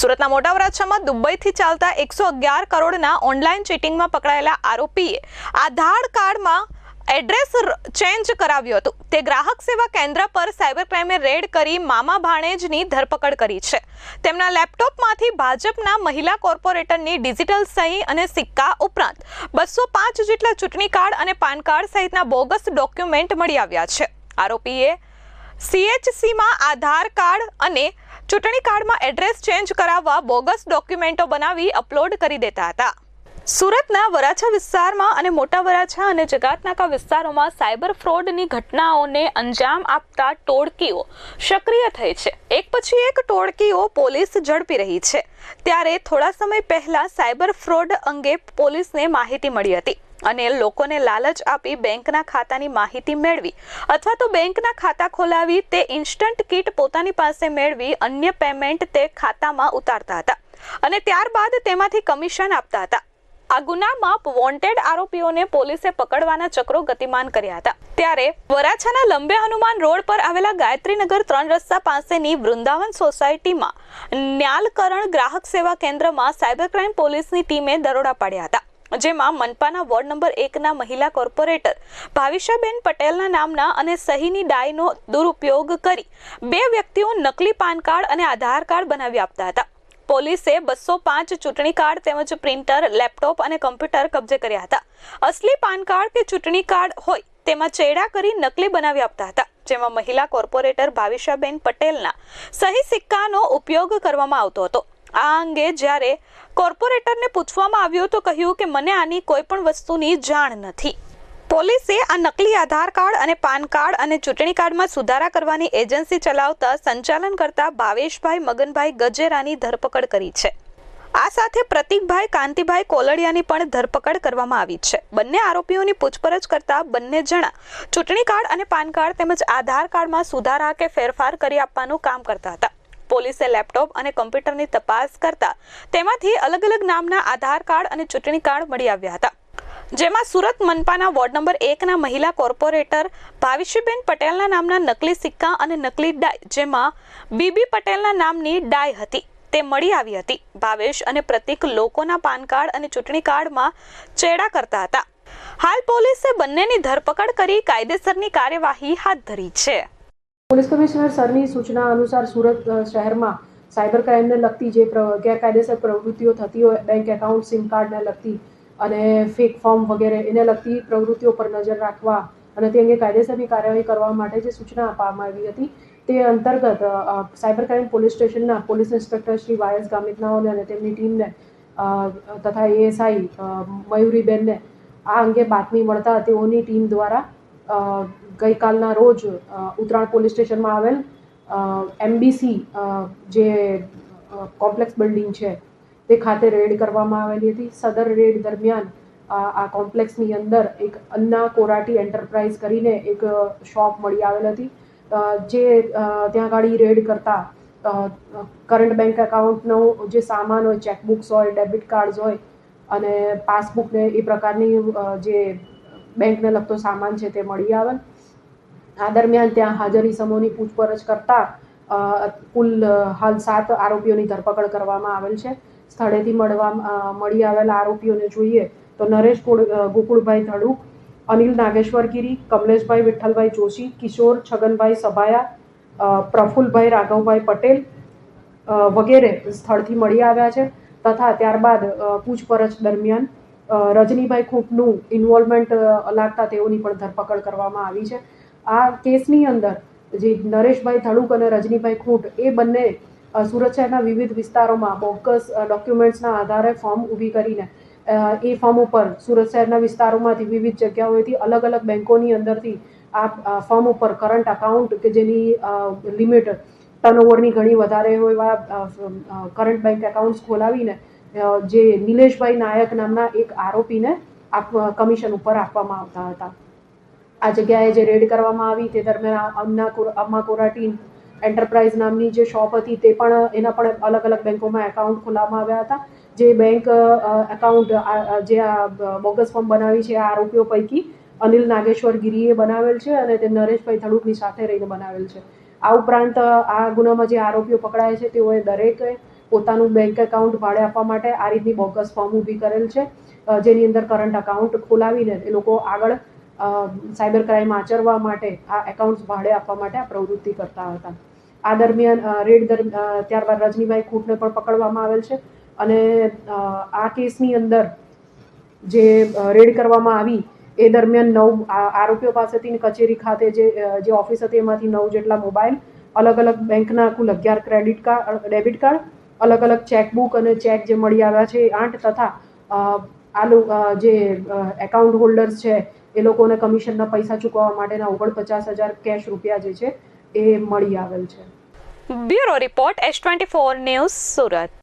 સુરતના મોટા વરાછામાં દુબઈથી ચાલતા એકસો અગિયાર કરોડના ઓનલાઈન ચીટિંગમાં પકડાયેલા આરોપીએ આધાર કાર્ડમાં એડ્રેસ ચેન્જ કરાવ્યું હતું. તે ગ્રાહક સેવા કેન્દ્ર પર સાયબર ક્રાઇમે રેડ કરી મામા ભાણેજની ધરપકડ કરી છે. તેમના લેપટોપમાંથી ભાજપના મહિલા કોર્પોરેટરની ડિજિટલ સહી અને સિક્કા ઉપરાંત બસો પાંચ જેટલા ચૂંટણી કાર્ડ અને પાન કાર્ડ સહિતના બોગસ ડોક્યુમેન્ટ મળી આવ્યા છે. આરોપીએ સીએચસીમાં આધાર કાર્ડ અને ચૂંટણી કાર્ડમાં એડ્રેસ ચેન્જ કરાવવા બોગસ ડોક્યુમેન્ટો બનાવી અપલોડ કરી દેતા હતા. સુરતના વરાછા વિસ્તારમાં અને મોટા વરાછા અને જગાતનાકા વિસ્તારોમાં સાયબર ફ્રોડની ઘટનાઓને અંજામ આપતા ટોળકીઓ સક્રિય થઈ છે. એક પછી એક ટોળકીઓ પોલીસ ઝડપી રહી છે. ત્યારે થોડા સમય પહેલા સાયબર ફ્રોડ અંગે પોલીસને માહિતી મળી હતી અને લોકોને લાલચ આપી બેંકના ખાતાની માહિતી મેળવી અથવા તો બેંકના ખાતા ખોલાવી તે ઇન્સ્ટન્ટ કિટ પોતાની પાસે મેળવી અન્ય પેમેન્ટ તે ખાતામાં ઉતારતા હતા અને ત્યારબાદ તેમાંથી કમિશન આપતા હતા. આ ગુનામાં વોન્ટેડ આરોપીઓને પોલીસે પકડવાના ચક્રો ગતિમાન કર્યા હતા. ત્યારે વરાછાના લંબે હનુમાન રોડ પર આવેલા ગાયત્રીનગર ત્રણ રસ્તા પાસેની વૃંદાવન સોસાયટીમાં ન્યાલકરણ ગ્રાહક સેવા કેન્દ્રમાં સાયબર ક્રાઇમ પોલીસની ટીમે દરોડા પાડ્યા હતા. જેમાં મનપાના વોર્ડ નંબર એકના મહિલા કોર્પોરેટર ભાવિશાબેન પટેલના નામના અને સહીની ડાયનો દુરુપયોગ કરી બે વ્યક્તિઓ નકલી પાન કાર્ડ અને આધાર કાર્ડ બનાવી આપતા હતા. પોલીસે બસો પાંચ ચૂંટણી કાર્ડ તેમજ પ્રિન્ટર, લેપટોપ અને કમ્પ્યુટર કબજે કર્યા હતા. અસલી પાન કાર્ડ કે ચૂંટણી કાર્ડ હોય તેમાં ચેડા કરી નકલી બનાવી આપતા હતા, જેમાં મહિલા કોર્પોરેટર ભાવિશાબેન પટેલના સહી સિક્કાનો ઉપયોગ કરવામાં આવતો હતો. આ અંગે જ્યારે કોર્પોરેટરને પૂછવામાં આવ્યું તો કહ્યું કે મને આની કોઈ પણ વસ્તુની જાણ નથી. પોલીસે આ નકલી આધાર કાર્ડ અને પાન કાર્ડ અને ચૂંટણી કાર્ડમાં સુધારા કરવાની એજન્સી ચલાવતા સંચાલન કરતા ભાવેશભાઈ મગનભાઈ ગજેરાની ધરપકડ કરી છે. આ સાથે પ્રતિકભાઈ કાંતિભાઈ કોલડિયાની પણ ધરપકડ કરવામાં આવી છે. બંને આરોપીઓની પૂછપરછ કરતા બંને જણા ચૂંટણી કાર્ડ અને પાન કાર્ડ તેમજ આધાર કાર્ડમાં સુધારા કે ફેરફાર કરી આપવાનું કામ કરતા હતા. પોલીસે લેપટોપ અને કમ્પ્યુટરની તપાસ કરતા તેમાંથી અલગ અલગ નામના આધાર કાર્ડ અને ચૂંટણી કાર્ડ મળી આવ્યા હતા. જેમાં સુરત મનપાના વોર્ડ નંબર એકના મહિલા કોર્પોરેટર ભાવિશીબેન પટેલના નામના નકલી સિક્કા અને નકલી ડાય જેમાં બીબી પટેલના નામની ડાય હતી. તે મળી આવી હતી. ભાવેશ અને પ્રતિક લોકોના પાન કાર્ડ અને ચૂંટણી કાર્ડમાં ચેડા કરતા હતા. હાલ પોલીસે બંનેની ધરપકડ કરી કાયદેસરની કાર્યવાહી હાથ ધરી છે. પોલીસ કમિશનર સરની સૂચના અનુસાર સુરત શહેરમાં સાયબર ક્રાઇમને લગતી જે ગેરકાયદેસર પ્રવૃત્તિઓ થતી હોય, બેંક એકાઉન્ટ, સિમ કાર્ડને લગતી અને ફેક ફોર્મ વગેરે, એને લગતી પ્રવૃત્તિઓ પર નજર રાખવા અને તે અંગે કાયદેસરની કાર્યવાહી કરવા માટે જે સૂચના આપવામાં આવી હતી, તે અંતર્ગત સાયબર ક્રાઇમ પોલીસ સ્ટેશનના પોલીસ ઇન્સ્પેક્ટર શ્રી વાયસ ગામિતનાઓને અને તેમની ટીમને તથા એએસઆઈ મયુરીબેનને આ અંગે બાતમી મળતા તેઓની ટીમ દ્વારા ગઈકાલના રોજ ઉત્તરાણ પોલીસ સ્ટેશનમાં આવેલ એમબીસી જે કોમ્પ્લેક્સ બિલ્ડિંગ છે તે ખાતે રેડ કરવામાં આવેલી હતી. સદર રેડ દરમિયાન, આ કોમ્પ્લેક્સની અંદર એક અન્ના કોરાટી એન્ટરપ્રાઇઝ કરીને એક શોપ મળી આવેલ હતી. જે ત્યાં ગાડી રેડ કરતા કરંટ બેંક એકાઉન્ટનો જે સામાન હોય, ચેકબુક્સ હોય, ડેબિટ કાર્ડ્સ હોય અને પાસબુકને એ પ્રકારની જે બેંકને લગતો સામાન છે તે મળી આવેલ. આ દરમિયાન ત્યાં હાજરી સમૂહની પૂછપરછ કરતા કુલ હાલ સાત આરોપીઓની ધરપકડ કરવામાં આવેલ છે. સ્થળેથી મળવા મળી આવેલા આરોપીઓને જોઈએ તો નરેશ ગોકુળભાઈ ધડુક, અનિલ નાગેશ્વરગીરી, કમલેશભાઈ વિઠ્ઠલભાઈ જોશી, કિશોર છગનભાઈ સભાયા પ્રફુલભાઈ રાઘવભાઈ પટેલ વગેરે સ્થળથી મળી આવ્યા છે તથા ત્યારબાદ પૂછપરછ દરમિયાન રજનીભાઈ ખૂંટનું ઇન્વોલ્વમેન્ટ લાગતા તેઓની પણ ધરપકડ કરવામાં આવી છે. આ કેસની અંદર જે નરેશભાઈ ધડુક અને રજનીભાઈ ખૂંટ એ બંને સુરત શહેરના વિવિધ વિસ્તારોમાં બોગસ ડોક્યુમેન્ટ્સના આધારે ફોર્મ ઊભી કરીને એ ફોર્મ ઉપર સુરત શહેરના વિસ્તારોમાંથી વિવિધ જગ્યાઓએથી અલગ અલગ બેંકોની અંદરથી આ ફોર્મ ઉપર કરંટ અકાઉન્ટ કે જેની લિમિટ ટર્નઓવરની ઘણી વધારે હોય એવા કરંટ બેંક એકાઉન્ટ્સ ખોલાવીને જે નિલેશભાઈ નાયક નામના એક આરોપીને કમિશન ઉપર આપવામાં આવતા હતા. આ જગ્યાએ જે રેડ કરવામાં આવી તે દરમિયાન અમ્મા કોરાટી એન્ટરપ્રાઇઝ નામની જે શોપ હતી તે પણ એના પણ અલગ અલગ બેંકોમાં એકાઉન્ટ ખોલાવવામાં આવ્યા હતા. જે બેંક એકાઉન્ટ જે આ બોગસ ફોર્મ બનાવી છે, આ આરોપીઓ પૈકી અનિલ નાગેશ્વર ગીરીએ બનાવેલ છે અને તે નરેશભાઈ ધડુકની સાથે રહીને બનાવેલ છે. આ ઉપરાંત આ ગુનામાં જે આરોપીઓ પકડાય છે તેઓએ દરેકે પોતાનું બેંક એકાઉન્ટ ભાડે આપવા માટે આ રીતની બોગસ ફોર્મ ઊભી કરેલ છે. જેની અંદર કરંટ એકાઉન્ટ ખોલાવીને એ લોકો આગળ સાયબર ક્રાઇમ આચરવા માટે આ એકાઉન્ટ્સ ભાડે આપવા માટે આ પ્રવૃત્તિ કરતા હતા. આ દરમિયાન રેડ ત્યારબાદ રજનીભાઈ ખૂટને પણ પકડવામાં આવેલ છે. અને આ કેસની અંદર જે રેડ કરવામાં આવી, એ દરમિયાન નવ આરોપીઓ પાસેથી કચેરી ખાતે જે જે ઓફિસ હતી એમાંથી નવ જેટલા મોબાઈલ, અલગ અલગ બેંકના કુલ અગિયાર ક્રેડિટ કાર્ડ ડેબિટ કાર્ડ, અલગ અલગ ચેકબુક અને ચેક જે મળી આવ્યા છે આઠ તથા આ જે એકાઉન્ટ હોલ્ડર્સ છે, એ લોકોને કમિશનના પૈસા ચૂકવવા માટેના ઓગણપચાસ હજાર કેશ રૂપિયા જે છે એ મળી આવેલ છે. Bureau report S twenty four news Surat.